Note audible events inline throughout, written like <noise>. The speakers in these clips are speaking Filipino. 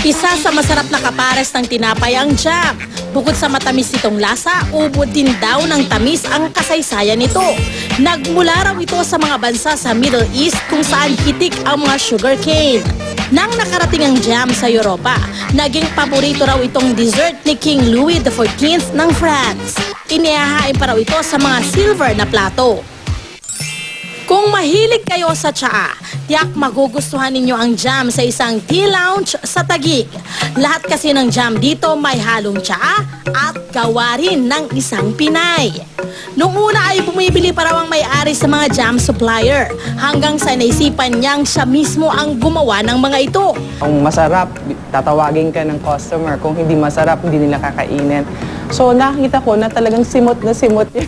Isa sa masarap na kapares ng tinapay ang jam. Bukod sa matamis nitong lasa, ubod din daw ng tamis ang kasaysayan nito. Nagmula raw ito sa mga bansa sa Middle East kung saan hitik ang mga sugarcane. Nang nakarating ang jam sa Europa, naging paborito raw itong dessert ni King Louis XIV ng France. Inihahain pa raw ito sa mga silver na plato. Kung mahilig kayo sa tsaa, tiyak magugustuhan ninyo ang jam sa isang tea lounge sa Tagig. Lahat kasi ng jam dito may halong tsaa at gawa rin ng isang Pinay. Nung una ay bumibili pa ang may-ari sa mga jam supplier hanggang sa naisipan niyang siya mismo ang gumawa ng mga ito. Kung masarap, tatawagin ka ng customer. Kung hindi masarap, hindi nila kakainin. So nakita ko na talagang simot na simot <laughs>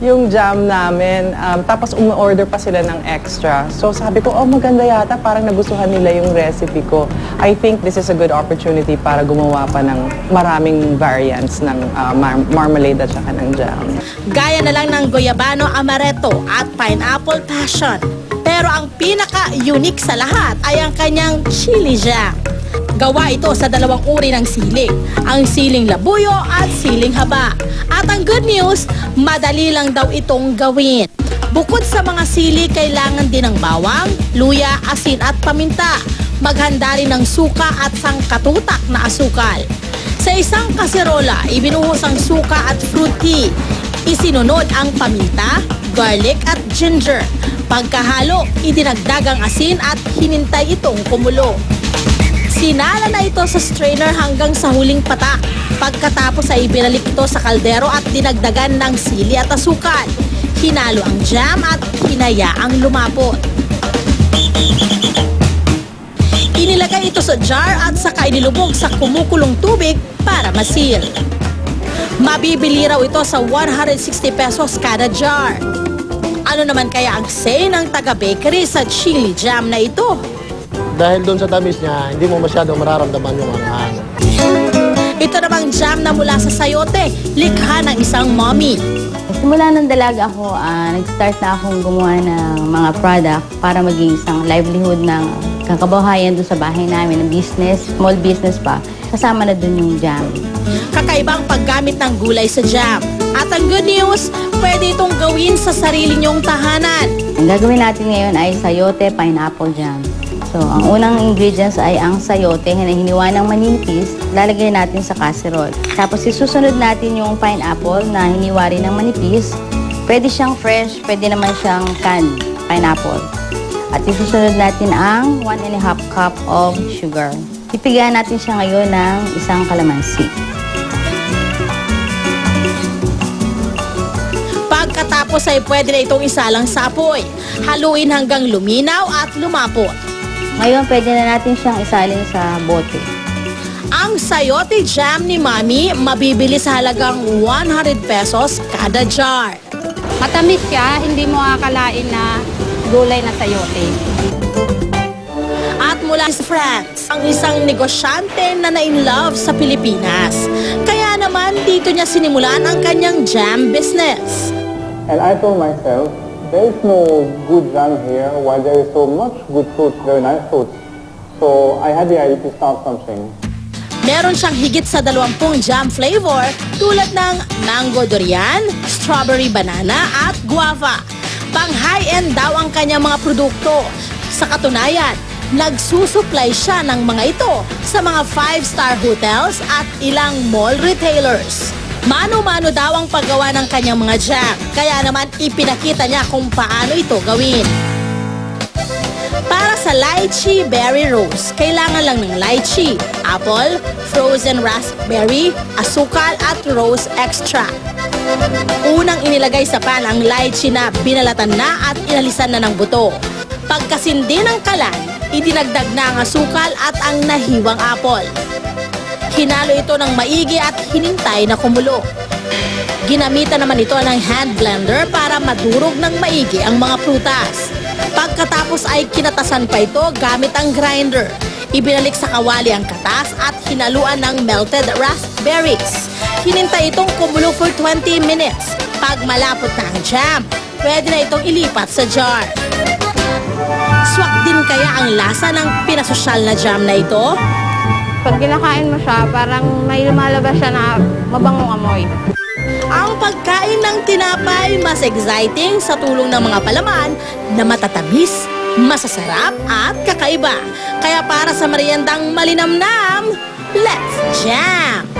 yung, jam namin. Um, tapos umorder pa sila ng extra. So sabi ko, oh maganda yata, parang nagustuhan nila yung recipe ko. I think this is a good opportunity para gumawa pa ng maraming variants ng uh, mar- marmalade at saka ng jam. Gaya na lang ng Goyabano Amaretto at Pineapple Passion. Pero ang pinaka-unique sa lahat ay ang kanyang chili jam. Gawa ito sa dalawang uri ng siling, ang siling labuyo at siling haba. At ang good news, madali lang daw itong gawin. Bukod sa mga sili, kailangan din ng bawang, luya, asin at paminta. Maghanda rin ng suka at sangkatutak na asukal. Sa isang kaserola, ibinuhos ang suka at fruit tea. Isinunod ang paminta, garlic at ginger. Pagkahalo, idinagdag ang asin at hinintay itong kumulo. Sinala na ito sa strainer hanggang sa huling patak. Pagkatapos ay ibinalik ito sa kaldero at dinagdagan ng sili at asukal. Hinalo ang jam at hinayaang lumapot. Inilagay ito sa jar at saka inilubog sa kumukulong tubig para masil. Mabibili raw ito sa 160 pesos kada jar. Ano naman kaya ang say ng taga-bakery sa chili jam na ito? Dahil doon sa tamis niya, hindi mo masyadong mararamdaman yung anghang. Ito namang jam na mula sa sayote, likha ng isang mommy. Simula nung dalaga ako, ah, nag-start na akong gumawa ng mga product para maging isang livelihood ng kakabahayan doon sa bahay namin, ng business, small business pa. Kasama na doon yung jam. Kakaibang paggamit ng gulay sa jam. At ang good news, pwede itong gawin sa sarili niyong tahanan. Ang gagawin natin ngayon ay sayote pineapple jam. So, ang unang ingredients ay ang sayote na hiniwa ng maninipis, lalagay natin sa casserole. Tapos, isusunod natin yung pineapple na hiniwa rin ng manipis. Pwede siyang fresh, pwede naman siyang canned pineapple. At isusunod natin ang 1 and a half cup of sugar. Pipigayan natin siya ngayon ng isang kalamansi. Pagkatapos ay pwede na itong isalang sa apoy. Haluin hanggang luminaw at lumapot. Ngayon, pwede na natin siyang isalin sa bote. Ang sayote jam ni Mami mabibili sa halagang 100 pesos kada jar. Matamis siya, hindi mo akalain na gulay na sayote. At mula sa France, ang isang negosyante na na-in-love sa Pilipinas. Kaya naman dito niya sinimulan ang kanyang jam business. And I told myself, there is no good jam here while there is so much good fruits, very nice fruits. So I had the idea to start something. Meron siyang higit sa 20 jam flavor tulad ng mango durian, strawberry banana at guava. Pang high-end daw ang kanyang mga produkto. Sa katunayan, nagsusupply siya ng mga ito sa mga 5-star hotels at ilang mall retailers. Mano-mano daw ang paggawa ng kanyang mga jam, kaya naman ipinakita niya kung paano ito gawin. Para sa lychee berry rose, kailangan lang ng lychee, apple, frozen raspberry, asukal at rose extract. Unang inilagay sa pan ang lychee na binalatan na at inalisan na ng buto. Pagkasindi ng kalan, idinagdag na ang asukal at ang nahiwang apple. Hinalo ito ng maigi at hinintay na kumulo. Ginamitan naman ito ng hand blender para madurog ng maigi ang mga prutas. Pagkatapos ay kinatasan pa ito gamit ang grinder. Ibinalik sa kawali ang katas at hinaluan ng melted raspberries. Hinintay itong kumulo for 20 minutes. Pag malapot na ang jam, pwede na itong ilipat sa jar. Swak din kaya ang lasa ng pinasosyal na jam na ito? Pag kinakain mo siya, parang may lumalabas siya na mabangong amoy. Ang pagkain ng tinapay mas exciting sa tulong ng mga palaman na matatamis, masasarap at kakaiba. Kaya para sa meriendang malinamnam, let's jam!